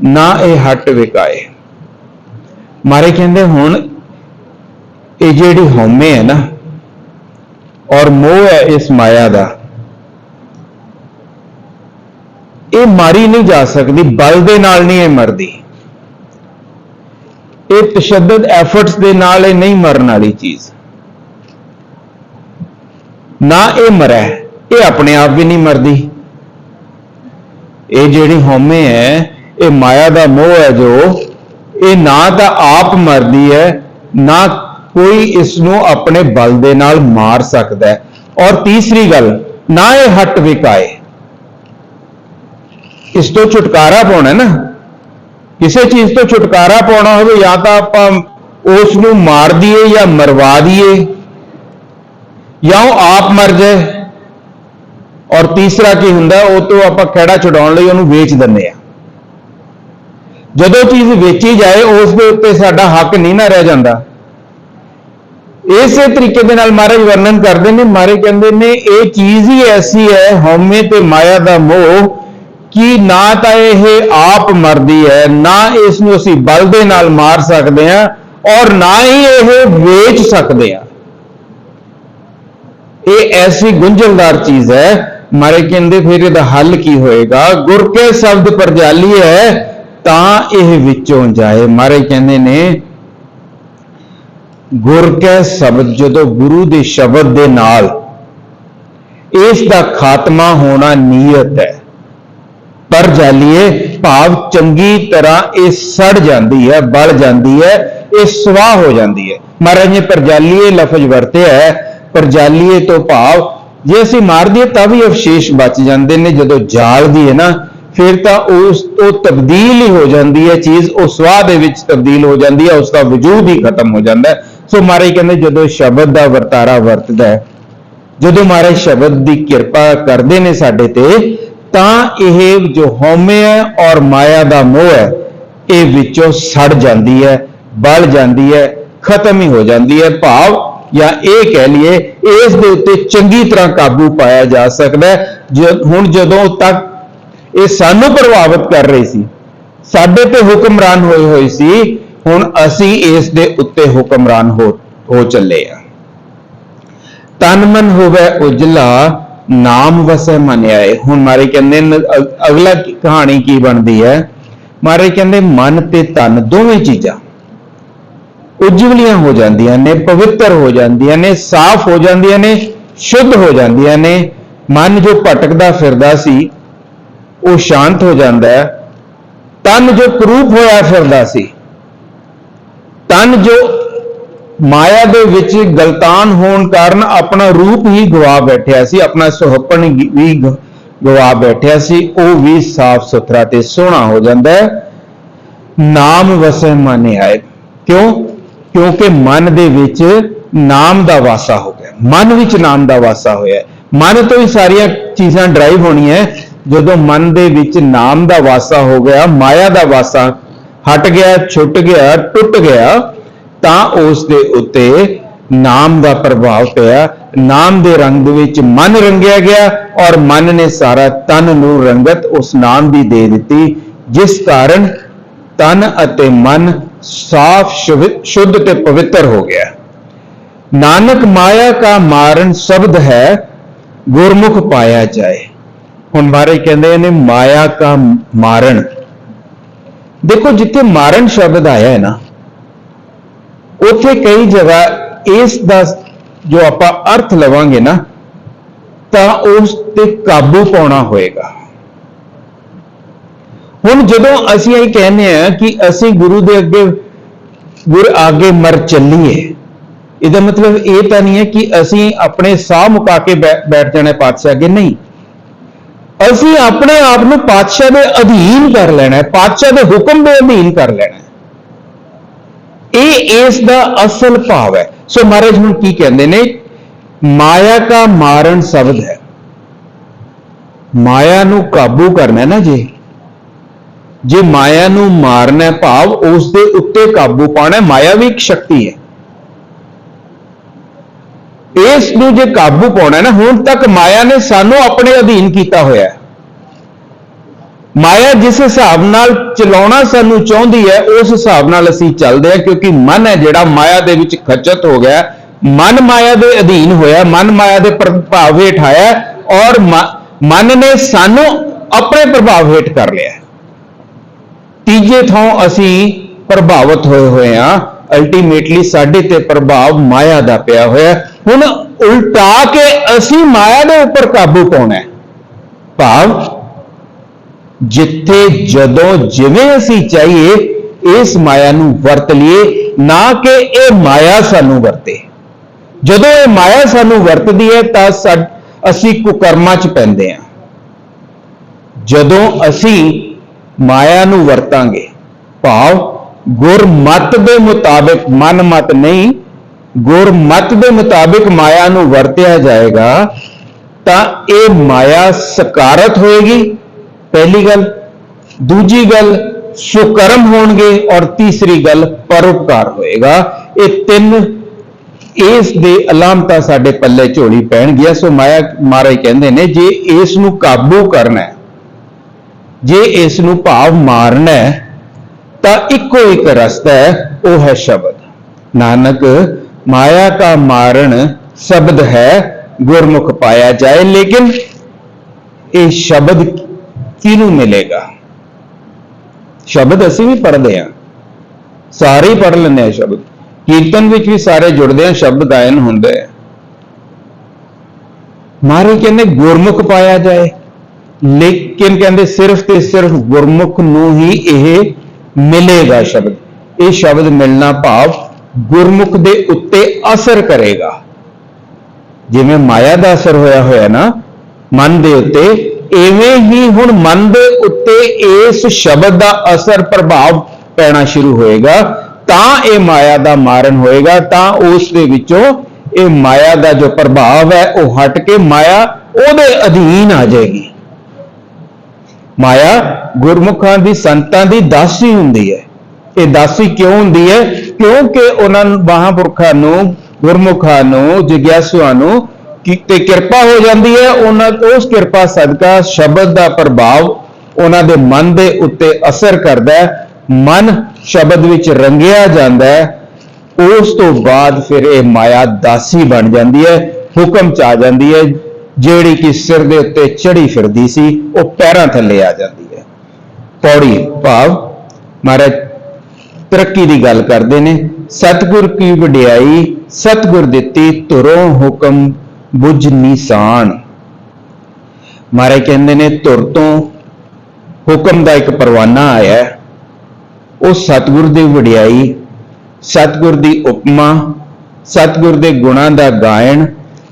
ਨਾ ਇਹ ਹਟ ਵਿਕਾਏ। ਮਾਰੇ ਕਹਿੰਦੇ ਹੁਣ ਇਹ ਜਿਹੜੀ ਹਉਮੈ ਹੈ ਨਾ, ਔਰ ਮੋਹ ਹੈ ਇਸ ਮਾਇਆ ਦਾ, ਇਹ ਮਾਰੀ ਨਹੀਂ ਜਾ ਸਕਦੀ, ਬਲ ਦੇ ਨਾਲ ਨਹੀਂ ਇਹ ਮਰਦੀ। ਇਹ ਤਸ਼ੱਦਦ ਐਫਰਟਸ ਦੇ ਨਾਲ ਇਹ ਨਹੀਂ ਮਰਨ ਵਾਲੀ ਚੀਜ਼। ਨਾ ਇਹ ਮਰੈ, ਇਹ ਆਪਣੇ ਆਪ ਵੀ ਨਹੀਂ ਮਰਦੀ। ਇਹ ਜਿਹੜੀ ਹਉਮੈ ਹੈ, ਇਹ ਮਾਇਆ ਦਾ ਮੋਹ ਹੈ ਜੋ, ਇਹ ਨਾ ਤਾਂ ਆਪ ਮਰਦੀ ਹੈ, ਨਾ ਕੋਈ ਇਸ ਨੂੰ ਆਪਣੇ ਬਲ ਦੇ ਨਾਲ ਮਾਰ ਸਕਦਾ ਹੈ। ਔਰ ਤੀਸਰੀ ਗੱਲ, ਨਾ ਇਹ ਹਟ ਵਿਕਾਏ ਇਸ ਤੋਂ ਛੁਟਕਾਰਾ ਪਾਉਣਾ ਨਾ। ਕਿਸੇ ਚੀਜ਼ ਤੋਂ ਛੁਟਕਾਰਾ ਪਾਉਣਾ ਹੋਵੇ, ਜਾਂ ਤਾਂ ਆਪਾਂ ਉਸ ਨੂੰ ਮਾਰ ਦਈਏ ਜਾਂ ਮਰਵਾ ਦਈਏ, ਜਾਂ ਉਹ ਆਪ ਮਰ ਜਾਏ। ਔਰ ਤੀਸਰਾ ਕੀ ਹੁੰਦਾ, ਉਹ ਤੋਂ ਆਪਾਂ ਖਹਿੜਾ ਛਡਾਉਣ ਲਈ ਉਹਨੂੰ ਵੇਚ ਦਿੰਦੇ ਆ ਜਦੋਂ ਚੀਜ਼ ਵੇਚੀ ਜਾਏ, ਉਸ ਦੇ ਉੱਤੇ ਸਾਡਾ ਹੱਕ ਨਹੀਂ ਨਾ ਰਹਿ ਜਾਂਦਾ। ਇਸੇ ਤਰੀਕੇ ਦੇ ਨਾਲ ਮਹਾਰਾਜ ਵਰਣਨ ਕਰਦੇ ਨੇ ਮਾਰੇ ਕਹਿੰਦੇ ਨੇ, ਇਹ ਚੀਜ਼ ਹੀ ਐਸੀ ਹੈ, ਹਉਮੈ ਤੇ ਮਾਇਆ ਦਾ ਮੋਹ ਕਿ ਨਾ ਤਾਂ ਇਹ ਆਪ ਮਰਦੀ ਹੈ, ਨਾ ਇਸ ਨੂੰ ਅਸੀਂ ਬਲ ਦੇ ਨਾਲ ਮਾਰ ਸਕਦੇ ਹਾਂ ਔਰ ਨਾ ਹੀ ਇਹ ਵੇਚ ਸਕਦੇ ਹਾਂ। ਇਹ ਐਸੀ ਗੁੰਝਲਦਾਰ ਚੀਜ਼ ਹੈ। ਮਾਰੇ ਕਹਿੰਦੇ ਫਿਰ ਇਹਦਾ ਹੱਲ ਕੀ ਹੋਏਗਾ? ਗੁਰ ਕੇ ਸ਼ਬਦ ਪਰਜਾਲੀ ਹੈ, ਤਾਂ ਇਹ ਵਿੱਚੋਂ ਜਾਏ। ਮਾਰੇ ਕਹਿੰਦੇ ਨੇ, ਗੁਰ ਕੇ ਸ਼ਬਦ ਜਦੋਂ ਗੁਰੂ ਦੇ ਸ਼ਬਦ ਦੇ ਨਾਲ ਇਸ ਦਾ ਖਾਤਮਾ ਹੋਣਾ ਨੀਅਤ ਹੈ। ਪਰ ਜਾਲੀਏ ਭਾਵ ਚੰਗੀ ਤਰ੍ਹਾਂ ਇਹ ਸੜ ਜਾਂਦੀ ਹੈ, ਬਲ ਜਾਂਦੀ ਹੈ, ਇਹ ਸਵਾਹ ਹੋ ਜਾਂਦੀ ਹੈ। ਮਹਾਰਾਜ ਨੇ ਪਰਜਾਲੀਏ ਲਫ਼ਜ਼ ਵਰਤਿਆ ਹੈ। ਪਰਜਾਲੀਏ ਤੋਂ ਭਾਵ ਜੇ ਅਸੀਂ ਮਾਰ ਦਈਏ ਤਾਂ ਵੀ ਅਵਸ਼ੇਸ਼ ਬਚ ਜਾਂਦੇ ਨੇ। ਜਦੋਂ ਜਾਲਦੀ ਹੈ ਨਾ, ਫਿਰ ਤਾਂ ਉਸ, ਉਹ ਤਬਦੀਲ ਹੀ ਹੋ ਜਾਂਦੀ ਹੈ। ਚੀਜ਼ ਉਹ ਸਵਾਹ ਦੇ ਵਿੱਚ ਤਬਦੀਲ ਹੋ ਜਾਂਦੀ ਹੈ ਉਸ ਦਾ ਵਜੂਦ ਹੀ ਖਤਮ ਹੋ ਜਾਂਦਾ ਹੈ। ਸੋ ਮਹਾਰਾਜ ਕਹਿੰਦੇ, ਜਦੋਂ ਸ਼ਬਦ ਦਾ ਵਰਤਾਰਾ ਵਰਤਦਾ ਹੈ, ਜਦੋਂ ਮਹਾਰਾਜ ਸ਼ਬਦ ਦੀ ਕਿਰਪਾ ਕਰਦੇ ਨੇ ਸਾਡੇ ਤੇ ਤਾਂ ਇਹ ਜੋ ਹਉਮੈ ਹੈ ਔਰ ਮਾਇਆ ਦਾ ਮੋਹ ਹੈ, ਇਹ ਵਿੱਚੋਂ ਸੜ ਜਾਂਦੀ ਹੈ, ਬਲ ਜਾਂਦੀ ਹੈ, ਖਤਮ ਹੀ ਹੋ ਜਾਂਦੀ ਹੈ। ਭਾਵ ਜਾਂ ਇਹ ਕਹਿ ਲਈਏ, ਇਸ ਦੇ ਉੱਤੇ ਚੰਗੀ ਤਰ੍ਹਾਂ ਕਾਬੂ ਪਾਇਆ ਜਾ ਸਕਦਾ ਹੈ। ਜ- ਹੁਣ ਜਦੋਂ ਤੱਕ ਇਹ ਸਾਨੂੰ ਪ੍ਰਭਾਵਿਤ ਕਰ ਰਹੀ ਸੀ, ਸਾਡੇ ਤੇ ਹੁਕਮਰਾਨ ਹੋਏ ਹੋਏ ਸੀ, ਹੁਣ ਅਸੀਂ ਇਸ ਦੇ ਉੱਤੇ ਹੁਕਮਰਾਨ ਹੋ ਹੋ ਚੱਲੇ ਆ ਤਨ ਮਨ ਹੋਵੇ ਉਜਲਾ ਨਾਮ ਵਸੈ ਮਨ ਆਏ ਹੁਣ ਮਾਰੇ ਕਹਿੰਦੇ ਅਗਲਾ ਕਹਾਣੀ ਕੀ ਬਣਦੀ ਹੈ? ਮਾਰੇ ਕਹਿੰਦੇ ਮਨ ਤੇ ਤਨ ਦੋਵੇਂ ਚੀਜ਼ਾਂ ਉਜਵਲੀਆਂ ਹੋ ਜਾਂਦੀਆਂ ਨੇ, ਪਵਿੱਤਰ ਹੋ ਜਾਂਦੀਆਂ ਨੇ, ਸਾਫ਼ ਹੋ ਜਾਂਦੀਆਂ ਨੇ, ਸ਼ੁੱਧ ਹੋ ਜਾਂਦੀਆਂ ਨੇ। ਮਨ ਜੋ ਭਟਕਦਾ ਫਿਰਦਾ ਸੀ, ਉਹ ਸ਼ਾਂਤ ਹੋ ਜਾਂਦਾ ਹੈ। ਤਨ ਜੋ ਕਰੂਪ ਹੋਇਆ ਫਿਰਦਾ ਸੀ, ਤਨ ਜੋ ਮਾਇਆ ਦੇ ਵਿੱਚ ਗਲਤਾਨ ਹੋਣ ਕਾਰਨ ਆਪਣਾ ਰੂਪ ਹੀ ਗਵਾ ਬੈਠਿਆ ਸੀ, ਆਪਣਾ ਸੁਹੱਪਣ ਵੀ ਗਵਾ ਬੈਠਿਆ ਸੀ, ਉਹ ਵੀ ਸਾਫ਼ ਸੁਥਰਾ ਤੇ ਸੋਹਣਾ ਹੋ ਜਾਂਦਾ ਹੈ। ਨਾਮ ਵਸੈ ਮਨ ਆਏ। ਕਿਉਂ? ਕਿਉਂਕਿ ਮਨ ਦੇ ਵਿੱਚ ਨਾਮ ਦਾ ਵਾਸਾ ਹੋ ਗਿਆ। ਮਨ ਵਿੱਚ ਨਾਮ ਦਾ ਵਾਸਾ ਹੋਇਆ ਮਨ ਤੋਂ ਹੀ ਸਾਰੀਆਂ ਚੀਜ਼ਾਂ ਡਰਾਈਵ ਹੋਣੀਆਂ ਜਦੋਂ ਮਨ ਦੇ ਵਿੱਚ ਨਾਮ ਦਾ ਵਾਸਾ ਹੋ ਗਿਆ, ਮਾਇਆ ਦਾ ਵਾਸਾ ਹਟ ਗਿਆ, ਛੁੱਟ ਗਿਆ, ਟੁੱਟ ਗਿਆ ਤਾਂ ਉਸ ਦੇ ਉੱਤੇ ਨਾਮ ਦਾ ਪ੍ਰਭਾਵ ਪਿਆ। ਨਾਮ ਦੇ ਰੰਗ ਦੇ ਵਿੱਚ ਮਨ ਰੰਗਿਆ ਗਿਆ ਔਰ ਮਨ ਨੇ ਸਾਰਾ ਤਨ ਨੂੰ ਰੰਗਤ ਉਸ ਨਾਮ ਦੀ ਦੇ ਦਿੱਤੀ, ਜਿਸ ਕਾਰਨ ਤਨ ਅਤੇ ਮਨ ਸਾਫ਼ ਸ਼ੁੱਧ ਤੇ ਪਵਿੱਤਰ ਹੋ ਗਿਆ। ਨਾਨਕ ਮਾਇਆ ਕਾ ਮਾਰਨ ਸ਼ਬਦ ਹੈ, ਗੁਰਮੁਖ ਪਾਇਆ ਜਾਏ। ਹੁਣ ਬਾਰੇ ਕਹਿੰਦੇ ਨੇ ਮਾਇਆ ਕਾ ਮਾਰਨ। ਦੇਖੋ ਜਿੱਥੇ ਮਾਰਨ ਸ਼ਬਦ ਆਇਆ ਹੈ ਨਾ ਉੱਥੇ ਕਈ ਜਗ੍ਹਾ ਇਸ ਦਾ ਜੋ ਆਪਾਂ ਅਰਥ ਲਵਾਂਗੇ ਨਾ, ਤਾਂ ਉਸ ਤੇ ਕਾਬੂ ਪਾਉਣਾ ਹੋਏਗਾ। ਹੁਣ ਜਦੋਂ ਅਸੀਂ ਇਹ ਕਹਿੰਦੇ ਆ ਕਿ ਅਸੀਂ ਗੁਰੂ ਦੇ ਅੱਗੇ ਗੁਰ ਆਗੇ ਮਰ ਚੱਲੀਏ, ਇਹਦਾ ਮਤਲਬ ਇਹ ਤਾਂ ਨਹੀਂ ਹੈ ਕਿ ਅਸੀਂ ਆਪਣੇ ਸਾਹ ਮੁਕਾ ਕੇ ਬੈ- ਬੈਠ ਜਾਣਾ ਪਾਤਸ਼ਾਹ ਅੱਗੇ, ਨਹੀਂ। ਅਸੀਂ ਆਪਣੇ ਆਪ ਨੂੰ ਪਾਤਸ਼ਾਹ ਦੇ ਅਧੀਨ ਕਰ ਲੈਣਾ ਹੈ, ਪਾਤਸ਼ਾਹ ਦੇ ਹੁਕਮ ਦੇ ਅਧੀਨ ਕਰ ਲੈਣਾ ਹੈ। ਇਹ ਇਸ ਦਾ ਅਸਲ ਭਾਵ ਹੈ। ਸੋ ਮਹਾਰਾਜ ਹੁਣ ਕੀ ਕਹਿੰਦੇ ਨੇ? ਮਾਇਆ ਕਾ ਮਾਰਨ ਸ਼ਬਦ ਹੈ। ਮਾਇਆ ਨੂੰ ਕਾਬੂ ਕਰਨਾ ਨਾ ਜੀ। ਜੇ ਮਾਇਆ ਨੂੰ ਮਾਰਨਾ ਭਾਵ, ਉਸ ਦੇ ਉੱਤੇ ਕਾਬੂ ਪਾਉਣਾ ਮਾਇਆ ਵੀ ਇੱਕ ਸ਼ਕਤੀ ਹੈ। ਇਸ ਨੂੰ ਜੇ ਕਾਬੂ ਪਾਉਣਾ ਨਾ, ਹੁਣ ਤੱਕ ਮਾਇਆ ਨੇ ਸਾਨੂੰ ਆਪਣੇ ਅਧੀਨ ਕੀਤਾ ਹੋਇਆ ਹੈ। ਮਾਇਆ ਜਿਸ ਹਿਸਾਬ ਨਾਲ ਚਲਾਉਣਾ ਸਾਨੂੰ ਚਾਹੁੰਦੀ ਹੈ, ਉਸ ਹਿਸਾਬ ਨਾਲ ਅਸੀਂ ਚੱਲਦੇ ਹਾਂ, ਕਿਉਂਕਿ ਮਨ ਹੈ ਜਿਹੜਾ ਮਾਇਆ ਦੇ ਵਿੱਚ ਖਚਤ ਹੋ ਗਿਆ। ਮਨ ਮਾਇਆ ਦੇ ਅਧੀਨ ਹੋਇਆ, ਮਨ ਮਾਇਆ ਦੇ ਪ੍ਰਭਾਵ ਹੇਠ ਆਇਆ ਔਰ ਮ- ਮਨ ਨੇ ਸਾਨੂੰ ਆਪਣੇ ਪ੍ਰਭਾਵ ਹੇਠ ਕਰ ਲਿਆ। ਤੀਜੇ ਥਾਂ ਅਸੀਂ ਪ੍ਰਭਾਵਿਤ ਹੋਏ ਹੋਏ ਹਾਂ। ਅਲਟੀਮੇਟਲੀ ਸਾਡੇ ਤੇ ਪ੍ਰਭਾਵ ਮਾਇਆ ਦਾ ਪਿਆ ਹੋਇਆ। ਹੁਣ ਉਲਟਾ ਕੇ ਅਸੀਂ ਮਾਇਆ ਦੇ ਉੱਪਰ ਕਾਬੂ ਪਾਉਣਾ ਹੈ। ਭਾਵ ਜਿੱਥੇ ਜਦੋਂ ਜਿਵੇਂ ਅਸੀਂ ਚਾਹੀਏ, ਇਸ ਮਾਇਆ ਨੂੰ ਵਰਤ ਲਈਏ, ਨਾ ਕਿ ਇਹ ਮਾਇਆ ਸਾਨੂੰ ਵਰਤੇ। ਜਦੋਂ ਇਹ ਮਾਇਆ ਸਾਨੂੰ ਵਰਤਦੀ ਹੈ, ਤਾਂ ਸਾ- ਅਸੀਂ ਕੁਕਰਮਾਂ 'ਚ ਪੈਂਦੇ ਹਾਂ। ਜਦੋਂ ਅਸੀਂ ਮਾਇਆ ਨੂੰ ਵਰਤਾਂਗੇ, ਭਾਵ ਗੁਰਮਤ ਦੇ ਮੁਤਾਬਿਕ ਮਨ ਮਤ ਨਹੀਂ, ਗੁਰਮਤ ਦੇ ਮੁਤਾਬਿਕ ਮਾਇਆ ਨੂੰ ਵਰਤਿਆ ਜਾਏਗਾ, ਤਾਂ ਇਹ ਮਾਇਆ ਸਕਾਰਤ ਹੋਏਗੀ ਪਹਿਲੀ ਗੱਲ, ਦੂਜੀ ਗੱਲ, ਸੁਕਰਮ ਹੋਣਗੇ ਔਰ ਤੀਸਰੀ ਗੱਲ, ਪਰਉਪਕਾਰ ਹੋਏਗਾ। ਇਹ ਤਿੰਨ, ਇਸ ਦੇ ਅਲਾਮਤਾ ਸਾਡੇ ਪੱਲੇ ਝੋਲੀ ਪੈਣਗੀਆਂ ਸੋ ਮਾਇਆ ਮਾਰੇ ਕਹਿੰਦੇ ਨੇ, ਜੇ ਇਸ ਨੂੰ ਕਾਬੂ ਕਰਨਾ ਹੈ, ਜੇ ਇਸ ਨੂੰ ਭਾਵ ਮਾਰਨਾ ਹੈ, ਤਾਂ ਇੱਕੋ ਇੱਕ ਰਸਤਾ ਹੈ, ਉਹ ਹੈ ਸ਼ਬਦ। ਨਾਨਕ, ਮਾਇਆ ਕਾ ਮਾਰਨ ਸ਼ਬਦ ਹੈ, ਗੁਰਮੁਖ ਪਾਇਆ ਜਾਏ, ਲੇਕਿਨ ਇਹ ਸ਼ਬਦ ਕਿਹਨੂੰ ਮਿਲੇਗਾ? ਸ਼ਬਦ ਅਸੀਂ ਵੀ ਪੜ੍ਹਦੇ ਹਾਂ। ਸਾਰੇ ਹੀ ਪੜ੍ਹ ਲੈਂਦੇ ਆ ਸ਼ਬਦ। ਕੀਰਤਨ ਵਿੱਚ ਵੀ ਸਾਰੇ ਜੁੜਦੇ ਆ ਸ਼ਬਦ ਗਾਇਨ ਹੁੰਦੇ ਆ ਮਾਰੇ ਕਹਿੰਦੇ, ਗੁਰਮੁਖ ਪਾਇਆ ਜਾਏ। ਲੇਕਿਨ ਕਹਿੰਦੇ, ਸਿਰਫ ਤੇ ਸਿਰਫ ਗੁਰਮੁਖ ਨੂੰ ਹੀ ਇਹ ਮਿਲੇਗਾ ਸ਼ਬਦ। ਇਹ ਸ਼ਬਦ ਮਿਲਣਾ ਭਾਵ ਗੁਰਮੁਖ ਦੇ ਉੱਤੇ ਅਸਰ ਕਰੇਗਾ। ਜਿਵੇਂ ਮਾਇਆ ਦਾ ਅਸਰ ਹੋਇਆ ਹੋਇਆ ਨਾ, ਮਨ ਦੇ ਉੱਤੇ ਐਵੇਂ ਹੀ ਹੁਣ ਮਨ ਦੇ ਉੱਤੇ ਇਸ ਸ਼ਬਦ ਦਾ ਅਸਰ ਪ੍ਰਭਾਵ ਪੈਣਾ ਸ਼ੁਰੂ ਹੋਏਗਾ, ਤਾਂ ਇਹ ਮਾਇਆ ਦਾ ਮਾਰਨ ਹੋਏਗਾ, ਤਾਂ ਉਸ ਦੇ ਵਿੱਚੋਂ ਇਹ ਮਾਇਆ ਦਾ ਜੋ ਪ੍ਰਭਾਵ ਹੈ ਉਹ ਹਟ ਕੇ ਮਾਇਆ ਉਹਦੇ ਅਧੀਨ ਆ ਜਾਏਗੀ। ਮਾਇਆ ਗੁਰਮੁਖਾਂ ਦੀ, ਸੰਤਾਂ ਦੀ ਦਾਸੀ ਹੁੰਦੀ ਹੈ। ਇਹ ਦਾਸੀ ਕਿਉਂ ਹੁੰਦੀ ਹੈ? ਕਿਉਂਕਿ ਉਹਨਾਂ ਮਹਾਂਪੁਰਖਾਂ ਨੂੰ, ਗੁਰਮੁਖਾਂ ਨੂੰ, ਜਿਗਿਆਸੂਆਂ ਨੂੰ ਤੇ ਕਿਰਪਾ ਹੋ ਜਾਂਦੀ ਹੈ ਉਹਨਾਂ ਉਸ ਕਿਰਪਾ ਸਦਕਾ ਸ਼ਬਦ ਦਾ ਪ੍ਰਭਾਵ ਉਹਨਾਂ ਦੇ ਮਨ ਦੇ ਉੱਤੇ ਅਸਰ ਕਰਦਾ ਹੈ। ਮਨ ਸ਼ਬਦ ਵਿੱਚ ਰੰਗਿਆ ਜਾਂਦਾ ਹੈ। ਉਸ ਤੋਂ ਬਾਅਦ ਫਿਰ ਇਹ ਮਾਇਆ ਦਾਸੀ ਬਣ ਜਾਂਦੀ ਹੈ, ਹੁਕਮ ਚ ਆ ਜਾਂਦੀ ਹੈ। ਜਿਹੜੀ ਕਿ ਸਿਰ ਦੇ ਉੱਤੇ ਚੜੀ ਫਿਰਦੀ ਸੀ, ਉਹ ਪੈਰਾਂ ਥੱਲੇ ਆ ਜਾਂਦੀ ਹੈ। ਪੌੜੀ ਭਾਵ, ਮਹਾਰਾਜ, ਤਰੱਕੀ ਦੀ ਗੱਲ ਕਰਦੇ ਨੇ। ਸਤਿਗੁਰ ਕੀ ਵਡਿਆਈ, ਸਤਿਗੁਰ ਦਿੱਤੀ ਧੁਰੋਂ ਹੁਕਮ ਬੁਝ ਨਿਸ਼ਾਨ। ਮਹਾਰਾਜ ਕਹਿੰਦੇ ਨੇ ਧੁਰ ਤੋਂ ਹੁਕਮ ਦਾ ਇੱਕ ਪਰਵਾਨਾ ਆਇਆ ਉਹ ਸਤਿਗੁਰ ਦੀ ਵਡਿਆਈ, ਸਤਿਗੁਰ ਦੀ ਉਪਮਾ, ਸਤਿਗੁਰ ਦੇ ਗੁਣਾਂ ਦਾ ਗਾਇਨ,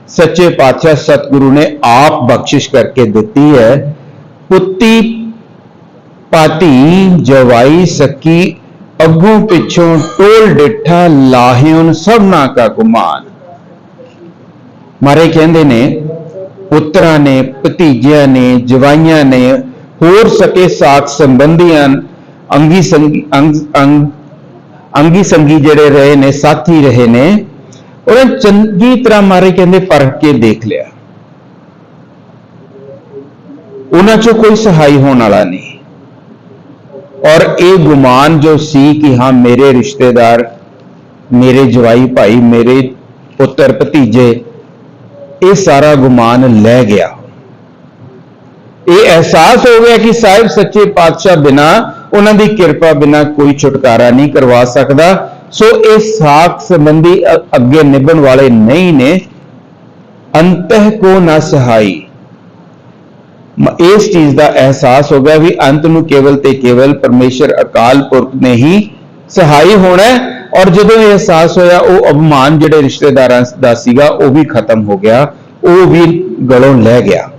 ਸੱਚੇ ਪਾਤਸ਼ਾਹ ਸਤਿਗੁਰੂ ਨੇ ਆਪ ਬਖਸ਼ਿਸ਼ ਕਰਕੇ ਦਿੱਤੀ ਹੈ। ਪੁੱਤੀ ਪਾਤੀ ਜਵਾਈ ਸਕੀ, ਅੱਗੋਂ ਪਿੱਛੋਂ ਟੋਲ ਡਿੱਠਾ ਲਾਹਿਉਨ ਸਭਨਾ ਕਾ ਗੁਮਾਨ। ਮਾਰੇ ਕਹਿੰਦੇ ਨੇ, ਪੁੱਤਰਾਂ ਨੇ, ਭਤੀਜਿਆਂ ਨੇ, ਜਵਾਈਆਂ ਨੇ, ਹੋਰ ਸਕੇ ਸਾਥ ਸੰਬੰਧੀਆਂ, ਅੰਗੀ ਸੰਗੀ ਅੰਗੀ ਸੰਗੀ ਜਿਹੜੇ ਰਹੇ ਨੇ, ਸਾਥੀ ਰਹੇ ਨੇ, ਉਹਨਾਂ ਚੰਗੀ ਤਰ੍ਹਾਂ ਮਾਰੇ ਕਹਿੰਦੇ ਪਰਖ ਕੇ ਦੇਖ ਲਿਆ। ਉਹਨਾਂ ਚੋਂ ਕੋਈ ਸਹਾਈ ਹੋਣ ਵਾਲਾ ਨਹੀਂ। ਔਰ ਇਹ ਗੁਮਾਨ ਜੋ ਸੀ ਕਿ ਹਾਂ, ਮੇਰੇ ਰਿਸ਼ਤੇਦਾਰ, ਮੇਰੇ ਜਵਾਈ ਭਾਈ, ਮੇਰੇ ਪੁੱਤਰ, ਭਤੀਜੇ ਇਹ ਸਾਰਾ ਗੁਮਾਨ ਲੈ ਗਿਆ। ਇਹ ਅਹਿਸਾਸ ਹੋ ਗਿਆ ਕਿ ਸਾਹਿਬ ਸੱਚੇ ਪਾਤਸ਼ਾਹ ਬਿਨਾ ਉਹਨਾਂ ਦੀ ਕਿਰਪਾ ਬਿਨਾ ਕੋਈ ਛੁਟਕਾਰਾ ਨਹੀਂ ਕਰਵਾ ਸਕਦਾ। ਸੋ ਇਹ ਸਾਖ ਸੰਬੰਧੀ ਅੱਗੇ ਨਿਭਣ ਵਾਲੇ ਨਹੀਂ ਨੇ। ਅੰਤਹ ਕੋ ਨਾ ਸਹਾਈ। ਇਸ ਚੀਜ਼ ਦਾ ਅਹਿਸਾਸ ਹੋ ਗਿਆ ਵੀ ਅੰਤ ਨੂੰ ਕੇਵਲ ਤੇ ਕੇਵਲ ਪਰਮੇਸ਼ਰ ਅਕਾਲ ਪੁਰਖ ਨੇ ਹੀ ਸਹਾਈ ਹੋਣਾ ਔਰ ਜਦੋਂ ਇਹ ਅਹਿਸਾਸ ਹੋਇਆ, ਉਹ ਅਭਿਮਾਨ ਜਿਹੜੇ ਰਿਸ਼ਤੇਦਾਰਾਂ ਦਾ ਸੀਗਾ, ਉਹ ਵੀ ਖਤਮ ਹੋ ਗਿਆ, ਉਹ ਵੀ ਗਲੋਂ ਲੈ ਗਿਆ।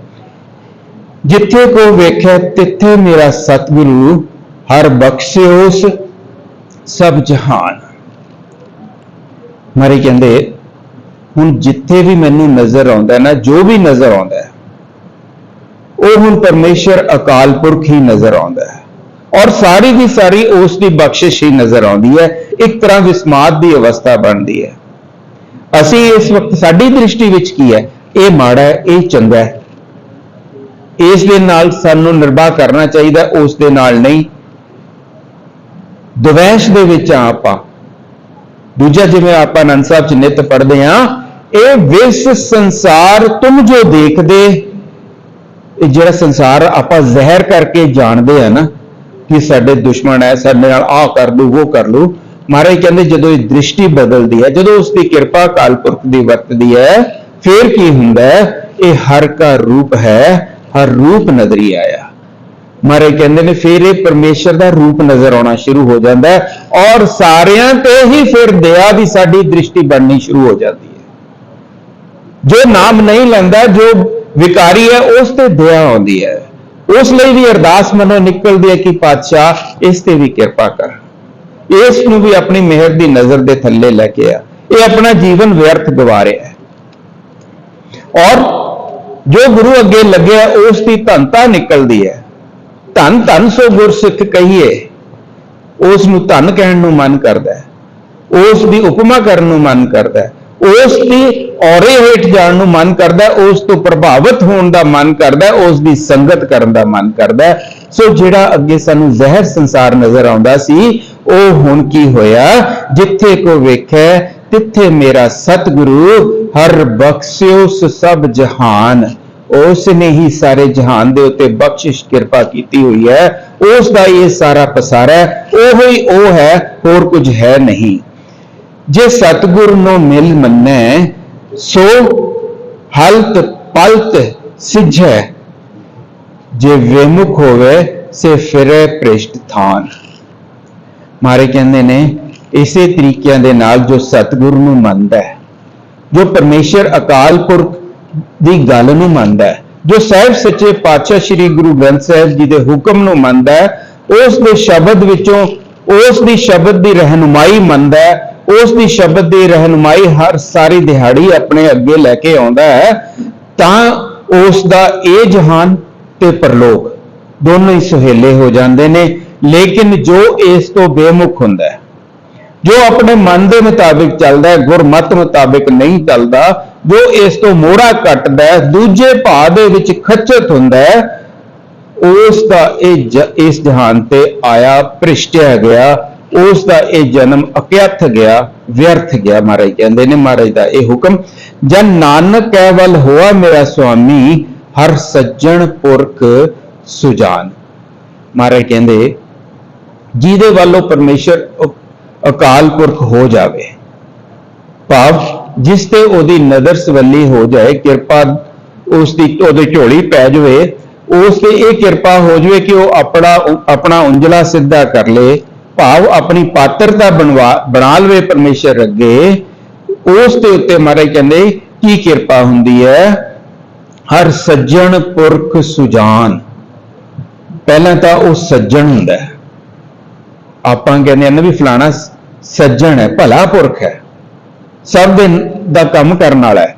ਜਿੱਥੇ ਕੋ ਵੇਖਿਆ, ਤਿੱਥੇ ਮੇਰਾ ਸਤਿਗੁਰੂ, ਹਰ ਬਖਸ਼ਿਓਸ ਸਭ ਜਹਾਨ। ਮਾਰੇ ਕਹਿੰਦੇ, ਹੁਣ ਜਿੱਥੇ ਵੀ ਮੈਨੂੰ ਨਜ਼ਰ ਆਉਂਦਾ ਨਾ, ਜੋ ਵੀ ਨਜ਼ਰ ਆਉਂਦਾ ਹੈ, ਉਹ ਹੁਣ ਪਰਮੇਸ਼ਰ ਅਕਾਲ ਪੁਰਖ ਹੀ ਨਜ਼ਰ ਆਉਂਦਾ ਹੈ। ਔਰ ਸਾਰੀ ਦੀ ਸਾਰੀ ਉਸ ਦੀ ਬਖਸ਼ਿਸ਼ ਹੀ ਨਜ਼ਰ ਆਉਂਦੀ ਹੈ ਇੱਕ ਤਰ੍ਹਾਂ ਵਿਸਮਾਦ ਦੀ ਅਵਸਥਾ ਬਣਦੀ ਹੈ। ਅਸੀਂ ਇਸ ਵਕਤ ਸਾਡੀ ਦ੍ਰਿਸ਼ਟੀ ਵਿੱਚ ਕੀ ਹੈ? ਇਹ ਮਾੜਾ ਹੈ, ਇਹ ਚੰਗਾ ਹੈ। ਇਸ ਦੇ ਨਾਲ ਸਾਨੂੰ ਨਿਰਭਾ ਕਰਨਾ ਚਾਹੀਦਾ, ਉਸ ਦੇ ਨਾਲ ਨਹੀਂ। ਦਵੈਸ਼ ਦੇ ਵਿੱਚ ਆ ਆਪਾਂ। ਦੂਜਾ ਜਿਵੇਂ ਆਪਾਂ ਅਨੰਦ ਸਾਹਿਬ ਚ ਨਿਤ ਪੜ੍ਹਦੇ ਆ ਇਹ ਵਿਸ ਸੰਸਾਰ ਤੁਮ ਜੋ ਦੇਖਦੇ, ਇਹ ਜਿਹੜਾ ਸੰਸਾਰ ਆਪਾਂ ਜ਼ਹਿਰ ਕਰਕੇ ਜਾਣਦੇ ਆ ਨਾ, ਕਿ ਸਾਡੇ ਦੁਸ਼ਮਣ ਹੈ, ਸਾਡੇ ਨਾਲ ਆਹ ਕਰ ਲੂ ਉਹ ਕਰ ਲੂ ਮਹਾਰਾਜ ਕਹਿੰਦੇ ਜਦੋਂ ਇਹ ਦ੍ਰਿਸ਼ਟੀ ਬਦਲਦੀ ਹੈ, ਜਦੋਂ ਉਸ ਦੀ ਕਿਰਪਾ ਕਾਲ ਪੁਰਖ ਦੀ ਵਰਤਦੀ ਹੈ, ਫਿਰ ਕੀ ਹੁੰਦਾ ਹੈ? ਇਹ ਹਰ ਕਾ ਰੂਪ ਹੈ, ਹਰ ਰੂਪ ਨਜ਼ਰੀ ਆਇਆ। ਮਹਾਰਾਜ ਕਹਿੰਦੇ ਨੇ ਫਿਰ ਇਹ ਪਰਮੇਸ਼ਰ ਦਾ ਰੂਪ ਨਜ਼ਰ ਆਉਣਾ ਸ਼ੁਰੂ ਹੋ ਜਾਂਦਾ ਹੈ ਔਰ ਸਾਰਿਆਂ ਤੇ ਹੀ ਫਿਰ ਦਇਆ ਦੀ ਸਾਡੀ ਦ੍ਰਿਸ਼ਟੀ ਬਣਨੀ ਸ਼ੁਰੂ ਹੋ ਜਾਂਦੀ ਹੈ। ਜੋ ਨਾਮ ਨਹੀਂ ਲੈਂਦਾ, ਜੋ ਵਿਕਾਰੀ ਹੈ, ਉਸ ਤੇ ਦਇਆ ਆਉਂਦੀ ਹੈ। ਉਸ ਲਈ ਵੀ ਅਰਦਾਸ ਮਨੋਂ ਨਿਕਲਦੀ ਹੈ ਕਿ ਪਾਤਸ਼ਾਹ, ਇਸ ਤੇ ਵੀ ਕਿਰਪਾ ਕਰ। ਇਸ ਨੂੰ ਵੀ ਆਪਣੀ ਮਿਹਰ ਦੀ ਨਜ਼ਰ ਦੇ ਥੱਲੇ ਲੈ ਕੇ ਆ। ਇਹ ਆਪਣਾ ਜੀਵਨ ਵਿਅਰਥ ਗਵਾ ਰਿਹਾ ਹੈ। ਔਰ ਜੋ ਗੁਰੂ ਅੱਗੇ ਲੱਗਿਆ, ਉਸ ਦੀ ਧਨਤਾ ਨਿਕਲਦੀ ਹੈ। ਧੰਨ ਧੰਨ ਸੋ ਗੁਰਸਿੱਖ ਕਹੀਏ, ਉਸ ਨੂੰ ਧੰਨ ਕਹਿਣ ਨੂੰ ਮਨ ਕਰਦਾ ਹੈ। ਉਸ ਦੀ ਉਪਮਾ ਕਰਨ ਨੂੰ ਮਨ ਕਰਦਾ ਹੈ। ਉਸ ਦੀ ਔਰੇ ਹੇਠ ਜਾਣ ਨੂੰ ਮਨ ਕਰਦਾ ਉਸ ਤੋਂ ਪ੍ਰਭਾਵਿਤ ਹੋਣ ਦਾ ਮਨ ਕਰਦਾ ਹੈ। ਉਸ ਦੀ ਸੰਗਤ ਕਰਨ ਦਾ ਮਨ ਕਰਦਾ ਸੋ ਜਿਹੜਾ ਅੱਗੇ ਸਾਨੂੰ ਜ਼ਹਿਰ ਸੰਸਾਰ ਨਜ਼ਰ ਆਉਂਦਾ ਸੀ ਉਹ ਹੁਣ ਕੀ ਹੋਇਆ? ਜਿੱਥੇ ਕੋ ਵੇਖੈ, ਤਿੱਥੇ ਮੇਰਾ ਸਤਿਗੁਰੂ, ਹਰ ਬਖਸ਼ਿਓ ਸਭ ਜਹਾਨ। ਉਸ ਨੇ ਹੀ ਸਾਰੇ ਜਹਾਨ ਦੇ ਉੱਤੇ ਬਖਸ਼ਿਸ਼, ਕਿਰਪਾ ਕੀਤੀ ਹੋਈ ਹੈ। ਉਸ ਦਾ ਇਹ ਸਾਰਾ ਪਸਾਰਾ ਹੈ। ਉਹ ਹੀ ਉਹ ਹੈ, ਹੋਰ ਕੁਝ ਹੈ ਨਹੀਂ। ਜੇ ਸਤਿਗੁਰ ਨੂੰ ਮਿਲ ਮੰਨੈ, ਸੋ ਹਲਤ ਪਲਤ ਸਿਝੈ। ਜੇ ਵਿਮੁਖ ਹੋਵੇ, ਸੇ ਫਿਰੇ ਪ੍ਰਿਸ਼ਟ ਥਾਨ। ਮਾਰੇ ਕਹਿੰਦੇ ਨੇ, ਇਸੇ ਤਰੀਕਿਆਂ ਦੇ ਨਾਲ ਜੋ ਸਤਿਗੁਰ ਨੂੰ ਮੰਨਦਾ ਹੈ, ਜੋ ਪਰਮੇਸ਼ਰ ਅਕਾਲ ਪੁਰਖ ਦੀ ਗੱਲ ਨੂੰ ਮੰਨਦਾ ਹੈ, ਜੋ ਸਾਹਿਬ ਸੱਚੇ ਪਾਤਸ਼ਾਹ ਸ੍ਰੀ ਗੁਰੂ ਗ੍ਰੰਥ ਸਾਹਿਬ ਜੀ ਦੇ ਹੁਕਮ ਨੂੰ ਮੰਨਦਾ ਹੈ, ਉਸ ਦੇ ਸ਼ਬਦ ਵਿੱਚੋਂ ਉਸ ਦੀ ਸ਼ਬਦ ਦੀ ਰਹਿਨੁਮਾਈ ਮੰਨਦਾ ਹੈ, ਉਸ ਦੀ ਸ਼ਬਦ ਦੀ ਰਹਿਨੁਮਾਈ ਹਰ ਸਾਰੀ ਦਿਹਾੜੀ ਆਪਣੇ ਅੱਗੇ ਲੈ ਕੇ ਆਉਂਦਾ ਹੈ, ਤਾਂ ਉਸ ਦਾ ਇਹ ਜਹਾਨ ਤੇ ਪਰਲੋਕ ਦੋਨੋਂ ਹੀ ਸੁਹੇਲੇ ਹੋ ਜਾਂਦੇ ਨੇ ਲੇਕਿਨ ਜੋ ਇਸ ਤੋਂ ਬੇਮੁਖ ਹੁੰਦਾ ਹੈ, ਜੋ ਆਪਣੇ ਮਨ ਦੇ ਮੁਤਾਬਿਕ ਚੱਲਦਾ ਹੈ, ਗੁਰਮਤ ਮੁਤਾਬਿਕ ਨਹੀਂ ਚੱਲਦਾ, ਜੋ ਇਸ ਤੋਂ ਮੋਹਰਾ ਕੱਟਦਾ ਹੈ, ਦੂਜੇ ਭਾਅ ਦੇ ਵਿੱਚ ਖੱਚਤ ਹੁੰਦਾ ਹੈ, ਉਸ ਦਾ ਇਹ ਇਸ ਜਹਾਨ ਤੇ ਆਇਆ ਭ੍ਰਿਸ਼ਟਿਆ ਗਿਆ, ਉਸ ਦਾ ਇਹ ਜਨਮ ਅਕਿਅਥ ਗਿਆ, ਵਿਅਰਥ ਗਿਆ, ਮਹਾਰਾਜ ਕਹਿੰਦੇ ਨੇ, ਮਹਾਰਾਜ ਦਾ ਇਹ ਹੁਕਮ, ਜਨ ਨਾਨਕ ਕੈਵਲ ਹੋਆ ਮੇਰਾ ਸੁਆਮੀ, ਹਰ ਸੱਜਣ ਪੁਰਖ ਸੁਜਾਨ। ਮਹਾਰਾਜ ਕਹਿੰਦੇ ਜਿਹਦੇ ਵੱਲੋਂ ਪਰਮੇਸ਼ਰ ਅ- ਅਕਾਲ ਪੁਰਖ ਹੋ ਜਾਵੇ। ਭਾਵ ਜਿਸ ਤੇ ਉਹਦੀ ਨਜ਼ਰ ਸਵੱਲੀ ਹੋ ਜਾਏ, ਕਿਰਪਾ ਉਸ ਦੀ, ਉਹਦੇ ਝੋਲੀ ਪੈ ਜਾਵੇ, ਉਸ ਤੇ ਇਹ ਕਿਰਪਾ ਹੋ ਜਾਵੇ ਕਿ ਉਹ ਆਪਣਾ ਆਪਣਾ ਉਂਜਲਾ ਸਿੱਧਾ ਕਰ ਲੇ। ਭਾਵ ਆਪਣੀ ਪਾਤਰਤਾ ਬਣਵਾ, ਬਣਾ ਲਵੇ ਪਰਮੇਸ਼ਰ ਅੱਗੇ। ਉਸ ਦੇ ਉੱਤੇ ਮਾਰੇ ਕਹਿੰਦੇ, ਕੀ ਕਿਰਪਾ ਹੁੰਦੀ ਹੈ? ਹਰ ਸੱਜਣ ਪੁਰਖ ਸੁਜਾਨ। ਪਹਿਲਾਂ ਤਾਂ ਉਹ ਸੱਜਣ ਹੁੰਦਾ ਹੈ। ਆਪਾਂ ਕਹਿੰਦੇ ਆ ਨਾ ਵੀ ਫਲਾਣਾ ਸੱਜਣ ਹੈ, ਭਲਾ ਪੁਰਖ ਹੈ। ਸਭ ਦੇ ਦਾ ਕੰਮ ਕਰਨ ਵਾਲਾ ਹੈ।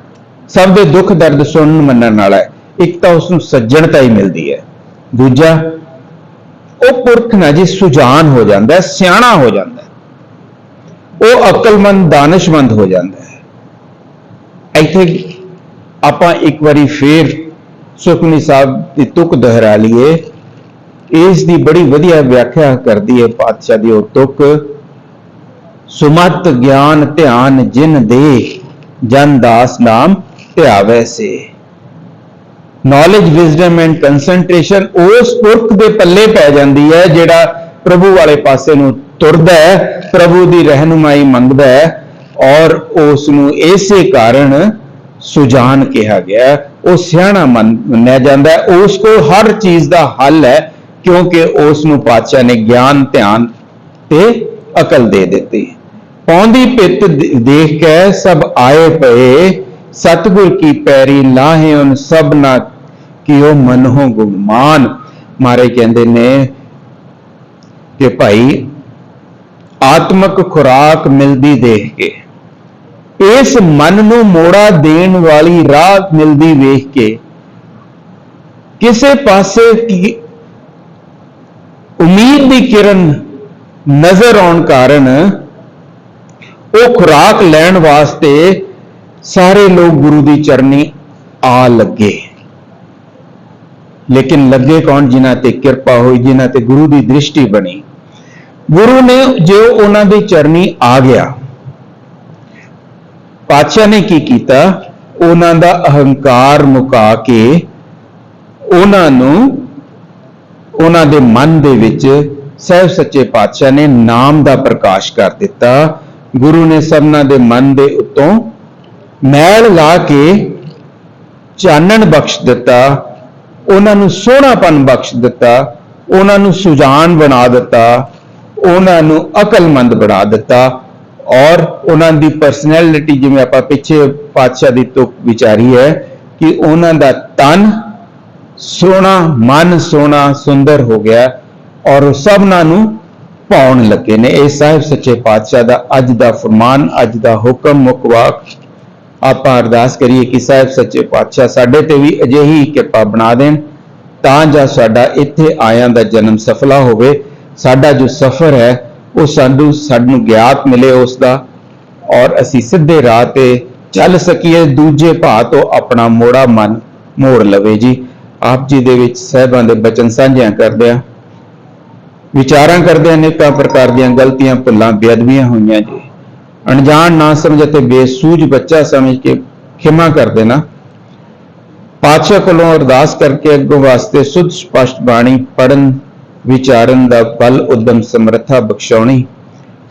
ਸਭ ਦੇ ਦੁੱਖ ਦਰਦ ਸੁਣਨ ਮੰਨਣ ਵਾਲਾ ਹੈ। ਇੱਕ ਤਾਂ ਉਸ ਨੂੰ ਸੱਜਣਤਾ ਹੀ ਮਿਲਦੀ ਹੈ। ਦੂਜਾ, ਉਹ ਪੁਰਖ ਨਾ ਜੀ ਸੁਜਾਨ ਹੋ ਜਾਂਦਾ ਸਿਆਣਾ ਹੋ ਜਾਂਦਾ ਉਹ ਅਕਲਮੰਦ, ਦਾਨਸ਼ਮੰਦ ਹੋ ਜਾਂਦਾ ਹੈ। ਇੱਥੇ ਆਪਾਂ ਇੱਕ ਵਾਰੀ ਫੇਰ ਸੁਖਮਨੀ ਸਾਹਿਬ ਦੀ ਤੁਕ ਦੁਹਰਾ ਲਈਏ। ਇਸ ਦੀ ਬੜੀ ਵਧੀਆ ਵਿਆਖਿਆ ਕਰਦੀ ਹੈ ਪਾਤਸ਼ਾਹ ਦੀ ਉਹ ਤੁਕ। ਸੁਮਤ ਗਿਆਨ ਧਿਆਨ ਜਿਨ ਦੇ, ਜਨ ਦਾਸ ਨਾਮ ਧਿਆਵੈ ਸੇ। ਨੌਲੇਜ ਵਿਜ਼ਡਮ ਐਂਡ ਕਨਸੈਂਟ੍ਰੇਸ਼ਨ ਉਸ ਪੁਰਖ ਦੇ ਪੱਲੇ ਪੈ ਜਾਂਦੀ ਹੈ ਜਿਹੜਾ ਪ੍ਰਭੂ ਵਾਲੇ ਪਾਸੇ ਨੂੰ ਤੁਰਦਾ ਹੈ, ਪ੍ਰਭੂ ਦੀ ਰਹਿਨੁਮਾਈ ਮੰਗਦਾ ਹੈ ਔਰ ਉਸ ਨੂੰ ਇਸੇ ਕਾਰਨ ਸੁਜਾਨ ਕਿਹਾ ਗਿਆ। ਉਹ ਸਿਆਣਾ ਮੰਨ- ਮੰਨਿਆ ਜਾਂਦਾ ਹੈ, ਉਸ ਕੋਲ ਹਰ ਚੀਜ਼ ਦਾ ਹੱਲ ਹੈ ਕਿਉਂਕਿ ਉਸ ਨੂੰ ਪਾਤਸ਼ਾਹ ਨੇ ਗਿਆਨ, ਧਿਆਨ ਤੇ ਅਕਲ ਦੇ ਦਿੱਤੀ। ਪੌਂਦੀ ਪਿੱਤ ਦੇਖ ਕੇ ਸਭ ਆਏ ਪਏ, ਸਤਿਗੁਰ ਕੀ ਪੈਰੀ ਲਾਹੇ ਉਨ ਸਭ ਨਾ ਕਿਉ ਮਨਹੁ ਗੁਮਾਨ। ਮਾਰੇ ਕਹਿੰਦੇ ਨੇ ਕਿ ਭਾਈ, ਆਤਮਕ ਖੁਰਾਕ ਮਿਲਦੀ ਦੇਖ ਕੇ, ਇਸ ਮਨ ਨੂੰ ਮੋੜਾ ਦੇਣ ਵਾਲੀ ਰਾਹ ਮਿਲਦੀ ਵੇਖ ਕੇ, ਕਿਸੇ ਪਾਸੇ ਉਮੀਦ ਦੀ ਕਿਰਨ ਨਜ਼ਰ ਆਉਣ ਕਾਰਨ ਉਹ ਖੁਰਾਕ ਲੈਣ ਵਾਸਤੇ ਸਾਰੇ ਲੋਕ ਗੁਰੂ ਦੀ ਚਰਨੀ ਆ ਲੱਗੇ। ਲੇਕਿਨ ਲੱਗੇ ਕੌਣ? ਜਿਨ੍ਹਾਂ ਤੇ ਕਿਰਪਾ ਹੋਈ, ਜਿਨ੍ਹਾਂ ਤੇ ਗੁਰੂ ਦੀ ਦ੍ਰਿਸ਼ਟੀ ਬਣੀ। ਗੁਰੂ ਨੇ ਜੋ ਉਹਨਾਂ ਦੀ ਚਰਨੀ ਆ ਗਿਆ, ਪਾਤਸ਼ਾਹ ਨੇ ਕੀ ਕੀਤਾ? ਉਹਨਾਂ ਦਾ ਅਹੰਕਾਰ ਮੁਕਾ ਕੇ ਉਹਨਾਂ ਨੂੰ ਉਹਨਾਂ ਦੇ ਮਨ ਦੇ ਵਿੱਚ ਸਹਿਬ ਸੱਚੇ ਪਾਤਸ਼ਾਹ ਨੇ ਨਾਮ ਦਾ ਪ੍ਰਕਾਸ਼ ਕਰ ਦਿੱਤਾ। ਗੁਰੂ ਨੇ ਸਭਨਾਂ ਦੇ ਮਨ ਦੇ ਉੱਤੋਂ ਮੈਲ ਲਾ ਕੇ ਚਾਨਣ ਬਖਸ਼ ਦਿੱਤਾ। ਉਹਨਾਂ ਨੂੰ ਸੋਹਣਾਪਨ ਬਖਸ਼ ਦਿੱਤਾ। ਉਹਨਾਂ ਨੂੰ ਸੁਜਾਨ ਬਣਾ ਦਿੱਤਾ। ਉਹਨਾਂ ਨੂੰ ਅਕਲਮੰਦ ਬਣਾ ਦਿੱਤਾ। ਔਰ ਉਹਨਾਂ ਦੀ ਪਰਸਨੈਲਿਟੀ ਜਿਵੇਂ ਆਪਾਂ ਪਿੱਛੇ ਪਾਤਸ਼ਾਹ ਦੀ ਤੁਕ ਵਿਚਾਰੀ ਹੈ ਕਿ ਉਹਨਾਂ ਦਾ ਤਨ ਸੋਹਣਾ, ਮਨ ਸੋਹਣਾ, ਸੁੰਦਰ ਹੋ ਗਿਆ ਔਰ ਉਹ ਸਭਨਾਂ ਨੂੰ ਪਾਉਣ ਲੱਗੇ ਨੇ। ਇਹ ਸਾਹਿਬ ਸੱਚੇ ਪਾਤਸ਼ਾਹ ਦਾ ਅੱਜ ਦਾ ਫਰਮਾਨ, ਅੱਜ ਦਾ ਹੁਕਮ ਮੁਕਵਾਕ ਆਪਾਂ ਅਰਦਾਸ ਕਰੀਏ ਕਿ ਸਾਹਿਬ ਸੱਚੇ ਪਾਤਸ਼ਾਹ ਸਾਡੇ ਤੇ ਵੀ ਅਜਿਹੀ ਕਿਰਪਾ ਬਣਾ ਦੇਣ, ਤਾਂ ਜਾਂ ਸਾਡਾ ਇੱਥੇ ਆਇਆਂ ਦਾ ਜਨਮ ਸਫਲਾ ਹੋਵੇ। ਸਾਡਾ ਜੋ ਸਫ਼ਰ ਹੈ, ਉਹ ਸਾਨੂੰ ਸਾਨੂੰ ਗਿਆਤ ਮਿਲੇ ਉਸ ਦਾ ਔਰ ਅਸੀਂ ਸਿੱਧੇ ਰਾਹ ਤੇ ਚੱਲ ਸਕੀਏ, ਦੂਜੇ ਭਾਅ ਤੋਂ ਆਪਣਾ ਮੋੜਾ ਮਨ ਮੋੜ ਲਵੇ ਜੀ। ਆਪ ਜੀ ਦੇ ਵਿੱਚ ਸਹਿਬਾਂ ਦੇ ਬਚਨ ਸਾਂਝਿਆਂ ਕਰਦਿਆਂ, ਵਿਚਾਰਾਂ ਕਰਦੇ ਅਨੇਕਾਂ ਪ੍ਰਕਾਰ ਦੀਆਂ ਗਲਤੀਆਂ ਭੁੱਲਾਂ ਬੇਅਦਬੀਆਂ ਹੋਈਆਂ ਜੀ। ਅਣਜਾਣ ਨਾ ਸਮਝ ਅਤੇ ਬੇਸੂਝ ਬੱਚਾ ਸਮਝ ਕੇ ਖਿਮਾ ਕਰ ਦੇਣਾ। ਪਾਤਸ਼ਾਹ ਕੋਲੋਂ ਅਰਦਾਸ ਕਰਕੇ ਅੱਗੋਂ ਵਾਸਤੇ ਸੁਧ ਸਪਸ਼ਟ ਬਾਣੀ ਪੜਨ ਵਿਚਾਰਨ ਦਾ ਬਲ ਉਦਮ ਸਮਰੱਥਾ ਬਖਸ਼ਾਉਣੀ।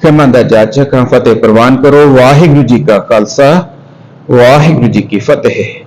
ਖਿਮਾ ਦਾ ਜਾਚਕ ਹਾਂ, ਫਤਿਹ ਪ੍ਰਵਾਨ ਕਰੋ। ਵਾਹਿਗੁਰੂ ਜੀ ਕਾ ਖਾਲਸਾ, ਵਾਹਿਗੁਰੂ ਜੀ ਕੀ ਫਤਿਹ।